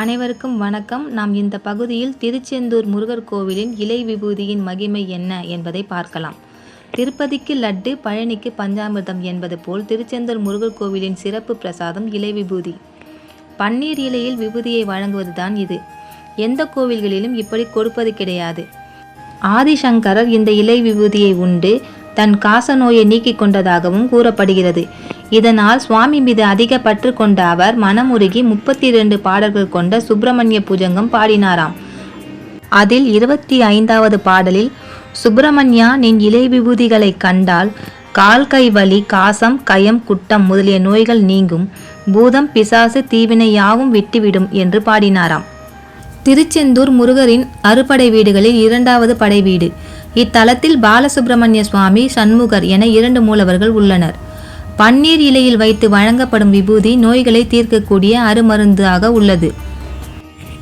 அனைவருக்கும் வணக்கம். நாம் இந்த பகுதியில் திருச்செந்தூர் முருகர் கோவிலின் இலை விபூதியின் மகிமை என்ன என்பதை பார்க்கலாம். திருப்பதிக்கு லட்டு பழனிக்கு பஞ்சாமிர்தம் என்பது போல் திருச்செந்தூர் முருகர் கோவிலின் சிறப்பு பிரசாதம் இலை விபூதி. பன்னீர் இலையில் விபூதியை வழங்குவதுதான் இது. எந்த கோவில்களிலும் இப்படி கொடுப்பது கிடையாது. ஆதிசங்கரர் இந்த இலை விபூதியை உண்டு தன் காச நோயை நீக்கிக் கொண்டதாகவும் கூறப்படுகிறது. இதனால் சுவாமி மீது அதிக பற்று கொண்ட அவர் மனமுருகி முப்பத்தி இரண்டு பாடல்கள் கொண்ட சுப்பிரமணிய பூஜங்கம் பாடினாராம். அதில் இருபத்தி ஐந்தாவது பாடலில் சுப்பிரமணியா நின் இலை விபூதிகளை கண்டால் கால் கை வலி காசம் கயம் குட்டம் முதலிய நோய்கள் நீங்கும். பூதம் பிசாசு தீவினை யாவும் விட்டுவிடும் என்று பாடினாராம். திருச்செந்தூர் முருகரின் அறுபடை வீடுகளில் இரண்டாவது படை வீடு. இத்தலத்தில் பாலசுப்பிரமணிய சுவாமி சண்முகர் என இரண்டு மூலவர்கள் உள்ளனர். பன்னீர் இலையில் வைத்து வழங்கப்படும் விபூதி நோய்களை தீர்க்கக்கூடிய அருமருந்தாக உள்ளது.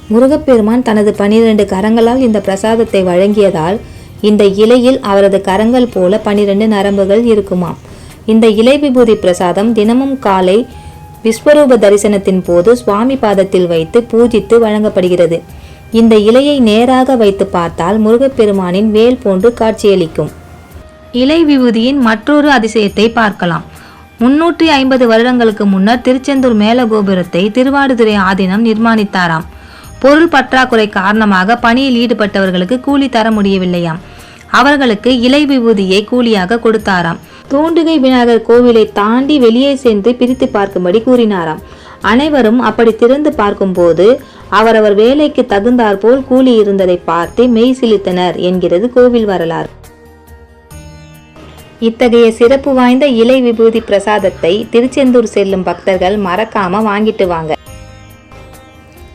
முருகப்பெருமான் தனது பனிரெண்டு கரங்களால் இந்த பிரசாதத்தை வழங்கியதால் இந்த இலையில் அவரது கரங்கள் போல பனிரெண்டு நரம்புகள் இருக்குமாம். இந்த இலை விபூதி பிரசாதம் தினமும் காலை விஸ்வரூப தரிசனத்தின் போது சுவாமி பாதத்தில் வைத்து பூஜித்து வழங்கப்படுகிறது. இந்த இலையை நேராக வைத்து பார்த்தால் முருகப்பெருமானின் வேல் போன்று காட்சியளிக்கும். இலை விபூதியின் மற்றொரு அதிசயத்தை பார்க்கலாம். முன்னூற்றி ஐம்பது வருடங்களுக்கு முன்னர் திருச்செந்தூர் மேலகோபுரத்தை திருவாடுதுறை ஆதீனம் நிர்மாணித்தாராம். பொருள் பற்றாக்குறை காரணமாக பணியில் ஈடுபட்டவர்களுக்கு கூலி தர முடியவில்லையாம். அவர்களுக்கு இலை விபூதியை கூலியாக கொடுத்தாராம். தூண்டுகை விநாயகர் கோவிலை தாண்டி வெளியே சென்று பிரித்து பார்க்கும்படி கூறினாராம். அனைவரும் அப்படி திறந்து பார்க்கும்போது அவரவர் வேலைக்கு தகுந்தாற்போல் கூலி இருந்ததை பார்த்து மெய் சிலித்தனர் என்கிறது கோவில் வரலாறு. இத்தகைய சிறப்பு வாய்ந்த இலை விபூதி பிரசாதத்தை திருச்செந்தூர் செல்லும் பக்தர்கள் மறக்காம வாங்கிட்டு வாங்க.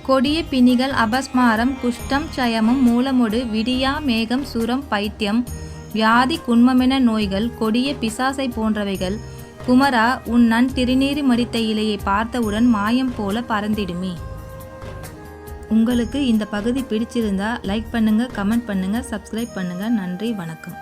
கொடிய பிணிகள் அபஸ்மாரம் குஷ்டம் சயமம் மூலமுடு விடியா மேகம் சுரம் பைத்தியம் வியாதி குன்மமென நோய்கள் கொடிய பிசாசை போன்றவைகள் குமரா உன் நன் திருநீறி மடித்த இலையை பார்த்தவுடன் மாயம் போல பறந்திடுமே. உங்களுக்கு இந்த பகுதி பிடிச்சிருந்தா லைக் பண்ணுங்க கமெண்ட் பண்ணுங்க சப்ஸ்கிரைப் பண்ணுங்க. நன்றி வணக்கம்.